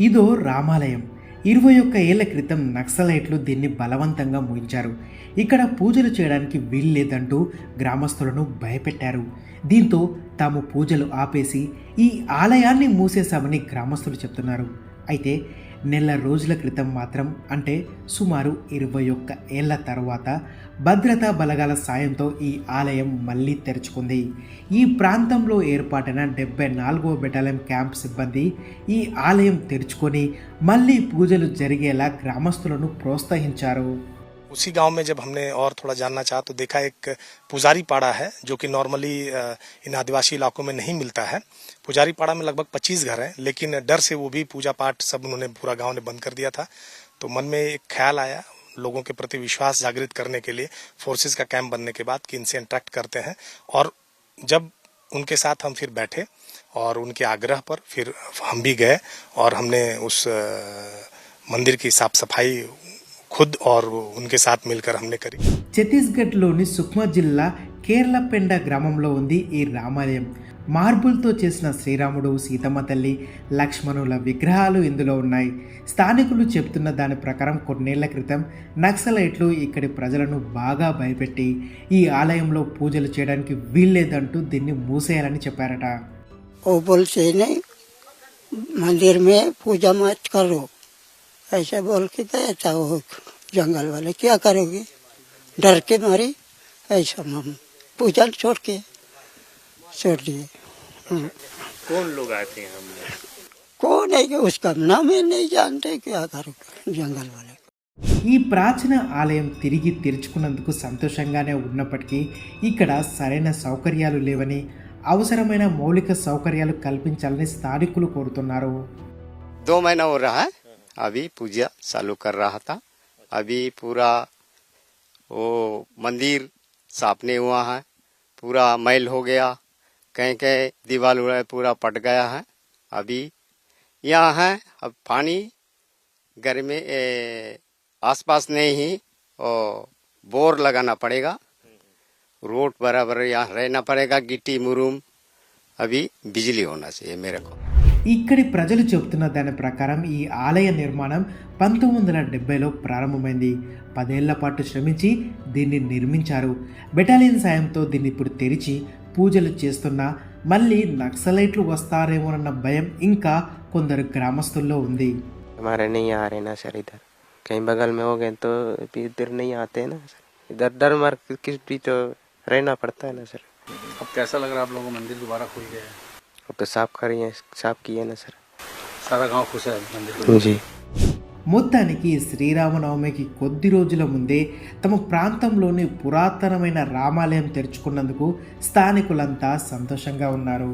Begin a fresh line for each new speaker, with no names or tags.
ఇదో రామాలయం. ఇరవై ఒక్క ఏళ్ళ క్రితం నక్సలైట్లు దీన్ని బలవంతంగా ముగించారు. ఇక్కడ పూజలు చేయడానికి వీల్లేదంటూ గ్రామస్తులను భయపెట్టారు. దీంతో తాము పూజలు ఆపేసి ఈ ఆలయాన్ని మూసేశామని గ్రామస్తులు చెప్తున్నారు. అయితే నెల రోజుల క్రితం మాత్రం అంటే సుమారు ఇరవై ఒక్క ఏళ్ళ తర్వాత భద్రతా బలగాల సాయంతో ఈ ఆలయం మళ్ళీ తెరుచుకుంది. ఈ ప్రాంతంలో ఏర్పాటైన డెబ్బై నాలుగో బెటాలియన్ క్యాంప్ సిబ్బంది ఈ ఆలయం తెరుచుకొని మళ్ళీ పూజలు జరిగేలా గ్రామస్తులను ప్రోత్సహించారు.
उसी गाँव में जब हमने और थोड़ा जानना चाहा तो देखा एक पुजारी पाड़ा है, जो कि नॉर्मली इन आदिवासी इलाकों में नहीं मिलता है। पुजारी पाड़ा में लगभग 25 घर हैं, लेकिन डर से वो भी पूजा पाठ सब उन्होंने पूरा गाँव ने बंद कर दिया था। तो मन में एक ख्याल आया लोगों के प्रति विश्वास जागृत करने के लिए फोर्सेज का कैंप बनने के बाद कि इनसे इंट्रैक्ट करते हैं। और जब उनके साथ हम फिर बैठे और उनके आग्रह पर फिर हम भी गए और हमने उस मंदिर की साफ़ सफ़ाई खुद और उनके साथ मिलकर हमने करी
ఛత్తీస్గఢ్లోని సుక్మా జిల్లా కేరళపెండ గ్రామంలో ఉంది ఈ రామాలయం మార్బుల్తో చేసిన శ్రీరాముడు సీతమ్మ తల్లి లక్ష్మణుల విగ్రహాలు ఇందులో ఉన్నాయి స్థానికులు చెప్తున్న దాని ప్రకారం కొన్నేళ్ల క్రితం నక్సలైట్లు ఇక్కడి ప్రజలను బాగా భయపెట్టి ఈ ఆలయంలో పూజలు చేయడానికి వీల్లేదంటూ దీన్ని మూసేయాలని చెప్పారట
वो बोलते नहीं मंदिर में पूजा मत करो ऐसा बोल के गया था वो जंगल वाले क्या करोगे डर के मारे ऐसा हम पूजा छोड़ के छोड़ दिए हम्म।
कौन लोग आते हैं हम
कौन है कि उसका नाम ही नहीं जानते क्या करोगे जंगल वाले
ఈ ప్రాచీన ఆలయం తిరిగి తెరుచుకున్నందుకు సంతోషంగానే ఉన్నప్పటికీ ఇక్కడ సరైన సౌకర్యాలు లేవని అవసరమైన మౌలిక సౌకర్యాలు కల్పించాలని స్థానికులు కోరుతున్నారు
दो महीना हो रहा है अभी पूजा चालू कर रहा था। अभी पूरा वो मंदिर साफ़ नहीं हुआ है। पूरा मैल हो गया। कहीं कहीं दीवार उड़ा पूरा पट गया है। अभी यहाँ है। अब पानी घर में आसपास नहीं ही और बोर लगाना पड़ेगा। रोड बराबर यहाँ रहना पड़ेगा। गिट्टी मुरूम। अभी बिजली होना चाहिए मेरे को।
ఇక్కడి ప్రజలు చెబుతున్న దాని ప్రకారం ఈ ఆలయ నిర్మాణం పంతొమ్మిది వందల డెబ్బైలో ప్రారంభమైంది పదేళ్ల పాటు శ్రమించి దీన్ని నిర్మించారు బెటాలియన్ సాయంతో దీన్ని ఇప్పుడు తెరిచి పూజలు చేస్తున్నా మళ్ళీ నక్సలైట్లు వస్తారేమోనన్న భయం ఇంకా కొందరు గ్రామస్తుల్లో ఉంది
हमारे नहीं आ रहे ना सर इधर कहीं बगल में हो गए तो भी इधर नहीं आते हैं ना सर इधर डर मर किस भी तो रहना पड़ता है ना सर
अब कैसा लग रहा है आप लोगों को मंदिर दोबारा खुल गया है
अब तो साफ करी है साफ किए ना सर
सारा गांव खुश है मंदिर खुल
जी
మొత్తానికి శ్రీరామనవమికి కొద్ది రోజుల ముందే తమ ప్రాంతంలోని పురాతనమైన రామాలయం తెరుచుకున్నందుకు స్థానికులంతా సంతోషంగా ఉన్నారు